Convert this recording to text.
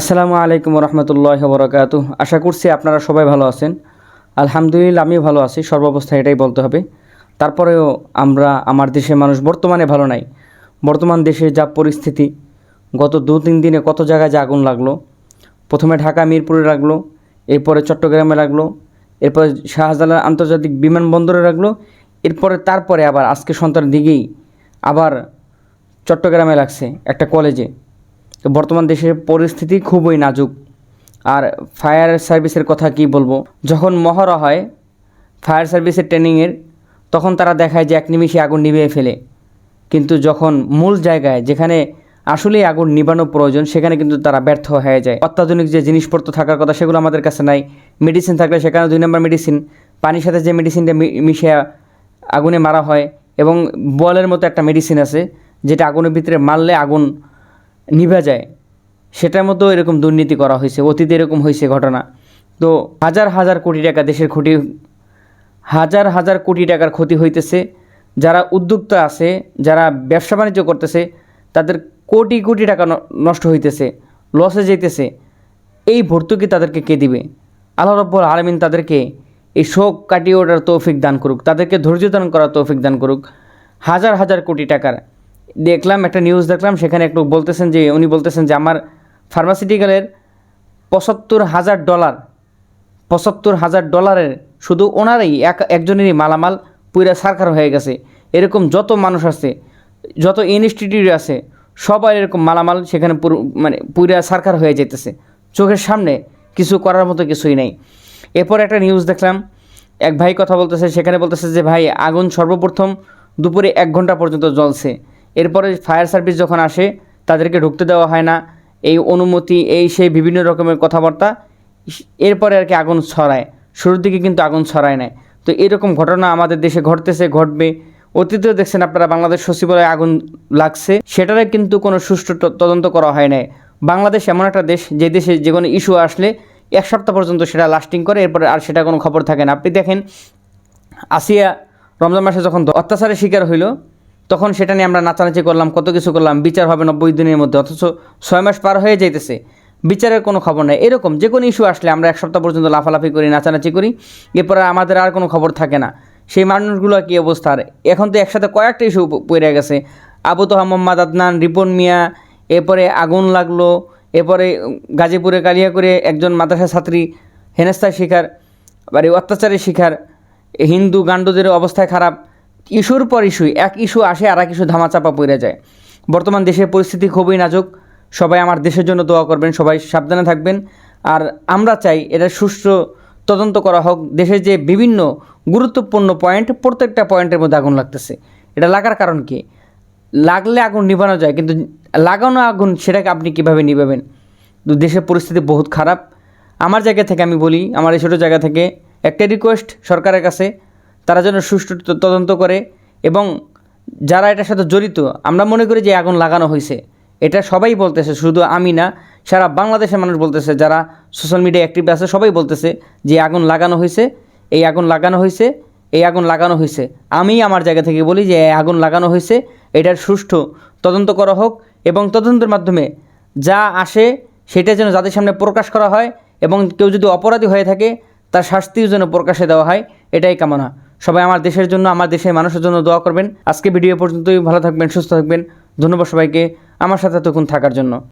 আসসালামু আলাইকুম রহমতুল্লাহ বরকাত আশা করছি আপনারা সবাই ভালো আছেন। আলহামদুলিল্লাহ, আমিও ভালো আছি। সর্বাবস্থায় এটাই বলতে হবে। তারপরেও আমরা, আমার দেশের মানুষ বর্তমানে ভালো নাই। বর্তমান দেশে যা পরিস্থিতি, গত দু তিন দিনে কত জায়গায় যে আগুন লাগল, প্রথমে ঢাকা, মিরপুরে লাগল, এরপরে চট্টগ্রামে লাগল, এরপরে শাহজালাল আন্তর্জাতিক বিমানবন্দরে লাগল, এরপরে তারপরে আবার আজকে সন্তানের দিকেই আবার চট্টগ্রামে লাগছে একটা কলেজে। তো বর্তমান দেশের পরিস্থিতি খুবই নাজুক। আর ফায়ার সার্ভিসের কথা কি বলব? যখন মহড়া হয় ফায়ার সার্ভিসের ট্রেনিংয়ের তখন তারা দেখায় যে এক নিমিষে আগুন নিভিয়ে ফেলে। কিন্তু যখন মূল জায়গায়, যেখানে আসলেই আগুন নিবানো প্রয়োজন, সেখানে কিন্তু তারা ব্যর্থ হয়ে যায়। অত্যাধুনিক যে জিনিসপত্র থাকার কথা, সেগুলো আমাদের কাছে নাই। মেডিসিন থাকলে সেখানে দুই নম্বর মেডিসিন পানির সাথে যে মেডিসিনটা মিশিয়ে আগুনে মারা হয়, এবং বলের মতো একটা মেডিসিন আছে, যেটা আগুনের ভিতরে মারলে আগুন নিভে যায়। সেটার মধ্যেও এরকম দুর্নীতি করা হয়েছে, অতীতে এরকম হয়েছে ঘটনা। তো হাজার হাজার কোটি টাকা দেশের ক্ষতি, হাজার হাজার কোটি টাকার ক্ষতি হইতেছে। যারা উদ্যোক্তা আছে, যারা ব্যবসা বাণিজ্য করতেছে, তাদের কোটি কোটি টাকা নষ্ট হইতেছে, লসে যেতেছে এই ভর্তুকি তাদেরকে কে দিবে? আল্লাহ রব্বুল আলমিন তাদেরকে এই শোক কাটিয়ে ওঠার তৌফিক দান করুক, তাদেরকে ধৈর্য দান করার তৌফিক দান করুক। হাজার হাজার কোটি টাকার দেখলাম, একটা নিউজ দেখলাম, সেখানে একটু বলতেছেন যে, উনি বলতেছেন যে, আমার ফার্মাসিউটিক্যালের পঁচাত্তর হাজার ডলার পঁচাত্তর হাজার ডলারের শুধু ওনারই, এক, একজনেরই মালামাল পুরা সারকার হয়ে গেছে। এরকম যত মানুষ আছে, যত ইনস্টিটিউট আছে সবার এরকম মালামাল সেখানে পুরো মানে পুরা সারকার হয়ে যেতেছে চোখের সামনে কিছু করার মতো কিছুই নেই। এরপর একটা নিউজ দেখলাম, এক ভাই কথা বলতেছে, সেখানে বলতেছে যে, ভাই, আগুন সর্বপ্রথম দুপুরে এক ঘণ্টা পর্যন্ত জ্বলছে। এরপরে ফায়ার সার্ভিস যখন আসে, তাদেরকে ঢুকতে দেওয়া হয় না। এই অনুমতি, এই সেই বিভিন্ন রকমের কথাবার্তা এরপরে আর কি আগুন ছড়ায়। শুরুর দিকে কিন্তু আগুন ছড়ায় নাই। তো এরকম ঘটনা আমাদের দেশে ঘটতেছে, ঘটবে। অতীতেও দেখছেন আপনারা, বাংলাদেশ সচিবালয়ে আগুন লাগছে। সেটারে কিন্তু কোনো সুষ্ঠু তদন্ত করা হয় নাই। বাংলাদেশ এমন একটা দেশ, যে দেশে যে কোনো ইস্যু আসলে এক সপ্তাহ পর্যন্ত সেটা লাস্টিং করে, এরপরে আর সেটা কোনো খবর থাকে না। আপনি দেখেন, আসিয়া রমজান মাসে যখন অত্যাচারের শিকার হইল তখন সেটা নিয়ে আমরা নাচানাচি করলাম, কত কিছু করলাম, বিচার হবে নব্বই দিনের মধ্যে, অথচ ছয় মাস পার হয়ে যাইতেছে, বিচারের কোনো খবর নেই। এরকম যে কোনো ইস্যু আসলে আমরা এক সপ্তাহ পর্যন্ত লাফালাফি করি, নাচানাচি করি, এরপরে আমাদের আর কোনো খবর থাকে না। সেই মানুষগুলো কী অবস্থা? আর এখন তো একসাথে কয়েকটা ইস্যু পড়ে গেছে। আবু তোহা, মোহাম্মদ আদনান, রিপন মিয়া, এরপরে আগুন লাগল, এরপরে গাজীপুরে কালিয়া করে একজন মাদ্রাসা ছাত্রী হেনেস্তার শিকার এই অত্যাচারের শিকার, হিন্দু গান্ডুদের অবস্থায় খারাপ। ইস্যুর পর ইস্যু, এক ইস্যু আসে আর এক ইস্যু ধামাচাপা পড়ে যায়। বর্তমান দেশের পরিস্থিতি খুবই নাজুক। সবাই আমার দেশের জন্য দোয়া করবেন, সবাই সাবধানে থাকবেন। আর আমরা চাই এটা সুষ্ঠু তদন্ত করা হোক। দেশের যে বিভিন্ন গুরুত্বপূর্ণ পয়েন্ট প্রত্যেকটা পয়েন্টের মধ্যে আগুন লাগতেছে। এটা লাগার কারণ কি? লাগলে আগুন নিভানো যায়, কিন্তু লাগানো আগুন সেটাকে আপনি কীভাবে নিভাবেন? তো দেশের পরিস্থিতি বহুত খারাপ। আমার জায়গা থেকে আমি বলি, আমার এই ছোটো জায়গা থেকে একটা রিকোয়েস্ট সরকারের কাছে। তারা যেন সুষ্ঠু তদন্ত করে এবং যারা এটার সাথে জড়িত, আমরা মনে করি যে আগুন লাগানো হয়েছে। এটা সবাই বলতেছে, শুধু আমি না, সারা বাংলাদেশের মানুষ বলতেছে, যারা সোশ্যাল মিডিয়া অ্যাক্টিভ আছে, সবাই বলতেছে যে আগুন লাগানো হয়েছে, এই আগুন লাগানো হয়েছে, এই আগুন লাগানো হয়েছে। আমি আমার জায়গা থেকে বলি যে আগুন লাগানো হয়েছে, এটার সুষ্ঠু তদন্ত করা হোক এবং তদন্তের মাধ্যমে যা আসে সেটা যেন যাদের সামনে প্রকাশ করা হয় এবং কেউ যদি অপরাধী হয়ে থাকে, তার শাস্তিও যেন প্রকাশে দেওয়া হয়, এটাই কামনা। সবাই আমার দেশের জন্য, আমার দেশের মানুষের জন্য দোয়া করবেন। আজকে ভিডিও পর্যন্তই, ভালো থাকবেন, সুস্থ থাকবেন। ধন্যবাদ সবাইকে। আমার সাথে তখন থাকার জন্য।